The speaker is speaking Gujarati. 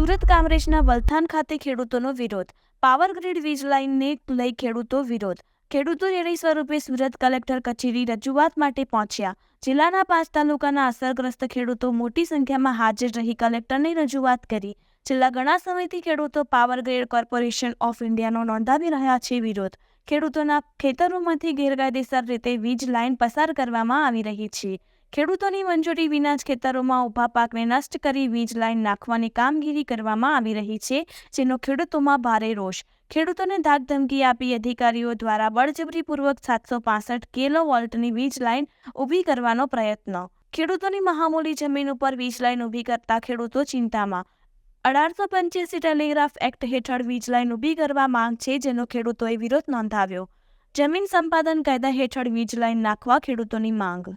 સુરત કામરેજના વલથાન ખાતે ખેડૂતોનો વિરોધ. પાવર ગ્રીડ વીજ લાઇનને લઈ ખેડૂતો વિરોધ. ખેડૂતો રેડી સ્વરૂપે સુરત કલેક્ટર કચેરી રજૂઆત માટે પહોંચ્યા. જિલ્લાના પાંચ તાલુકાના અસરગ્રસ્ત ખેડૂતો મોટી સંખ્યામાં હાજર રહી કલેક્ટરને રજૂઆત કરી. છેલ્લા ઘણા સમયથી ખેડૂતો પાવર ગ્રીડ કોર્પોરેશન ઓફ ઇન્ડિયાનો નોંધાવી રહ્યા છે વિરોધ. ખેડૂતોના ખેતરોમાંથી ગેરકાયદેસર રીતે વીજ લાઇન પસાર કરવામાં આવી રહી છે. ખેડૂતોની મંજૂરી વિના જ ખેતરોમાં ઊભા પાકને નષ્ટ કરી વીજ લાઇન નાખવાની કામગીરી કરવામાં આવી રહી છે, જેનો ખેડૂતોમાં ભારે રોષ. ખેડૂતોને ધાકધમકી આપી અધિકારીઓ દ્વારા બળજબરીપૂર્વક સાતસો પાસઠ કિલો વોલ્ટની વીજ લાઇન ઊભી કરવાનો પ્રયત્ન. ખેડૂતોની મહામૂલી જમીન ઉપર વીજ લાઇન ઊભી કરતા ખેડૂતો ચિંતામાં. અઢારસો પંચ્યાસી ટેલિગ્રાફ એક્ટ હેઠળ વીજ લાઇન ઊભી કરવા માંગ છે, જેનો ખેડૂતોએ વિરોધ નોંધાવ્યો. જમીન સંપાદન કાયદા હેઠળ વીજ લાઇન નાખવા ખેડૂતોની માંગ.